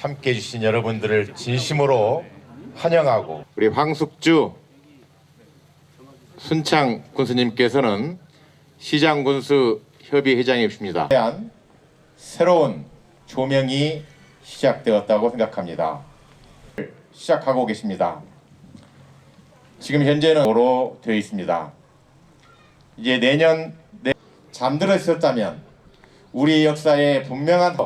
함께 해주신 여러분들을 진심으로 환영하고 우리 황숙주 순창 군수님께서는 시장 군수 협의 회장이십니다. 대한 새로운 조명이 시작되었다고 생각합니다. 시작하고 계십니다. 지금 현재는 로 되어 있습니다. 이제 내년 내 잠들어 있었다면 우리 역사에 분명한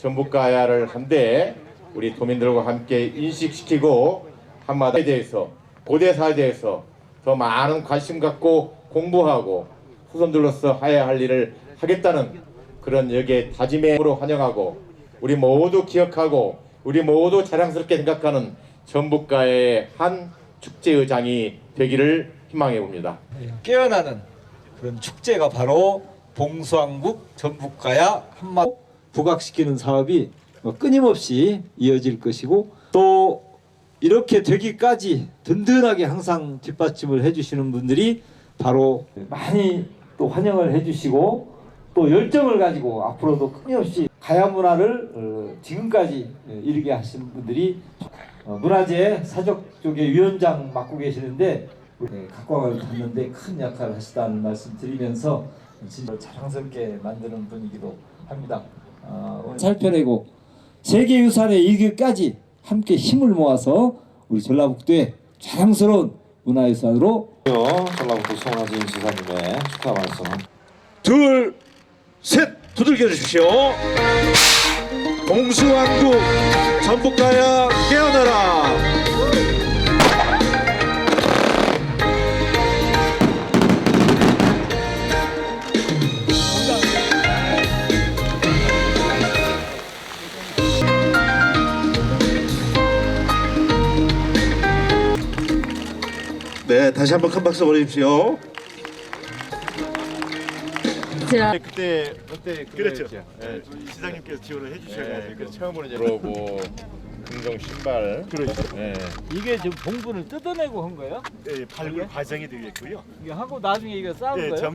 전북가야를 한데 우리 도민들과 함께 인식시키고 한마디에 대해서 고대사에 대해서 더 많은 관심 갖고 공부하고 후손들로서 해야 할 일을 하겠다는 그런 여기에 다짐으로 환영하고 우리 모두 기억하고 우리 모두 자랑스럽게 생각하는 전북가의 한 축제의장이 되기를 희망해 봅니다. 깨어나는 그런 축제가 바로 봉수왕국 전북가야 한마 부각시키는 사업이 뭐 끊임없이 이어질 것이고 또 이렇게 되기까지 든든하게 항상 뒷받침을 해주시는 분들이 바로 많이 또 환영을 해주시고 또 열정을 가지고 앞으로도 끊임없이 가야 문화를 어, 지금까지 이르게 하신 분들이 어, 문화재 사적 쪽의 위원장 맡고 계시는데 네, 각광을 받는데 큰 역할을 하시다는 말씀 드리면서 진짜 자랑스럽게 만드는 분이기도 합니다. 어, 살펴내고 세계유산의 일기까지 함께 힘을 모아서 우리 전라북도의 자랑스러운 문화유산으로 전라북도 송하진 지사님의 축하 말씀 둘, 셋 두들겨 주십시오. 봉수왕국 전북가야 깨어 네, 다시 한번 큰 박수 보내주십시오. 자, 그때 그때 그랬죠. 예, 시장님께서 지원을 예, 해주셔가지고 그 처음으로 이제 그러고 금정 신발 그렇죠. 예. 이게 지금 봉분을 뜯어내고 한 거예요? 예, 발굴 과정이 되겠고요. 이게 하고 나중에 이거 싸운 예, 거예요? 점-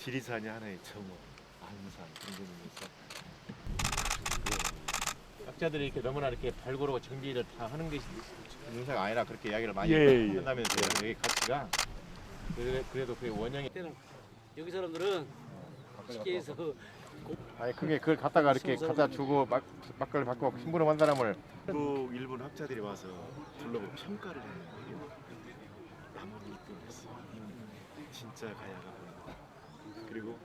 지리산이 하나의 정원, 안산, 등등에서 학자들이 이렇게 너무나 이렇게 발굴하고 정비를 다 하는 것이 능사가 아니라 그렇게 이야기를 많이 예, 예. 한다면서요. 여기 가치가 그래, 그래도 그 원형이 여기 사람들은 쉽게 해서 아니 그게 그걸 갖다가 이렇게 갖다 주고 막 막걸리 받고 심부름 한 사람을 그 일본 학자들이 와서 둘러보고 평가를 했는데 나무 이쁨했어. 진짜 가야가 보인다. 그리고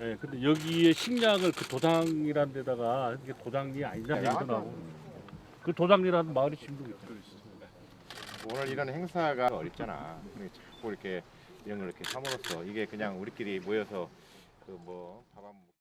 예, 근데 여기에 식량을 그 도당이라는 데다가 이게 도당이 네, 얘기도 나오고 그 도당이라는 마을이 지금도 있죠. 오늘 이런 행사가 어렵잖아. 근데 자꾸 이렇게 이런 걸 이렇게 함으로써 이게 그냥 우리끼리 모여서 그뭐밥한 먹.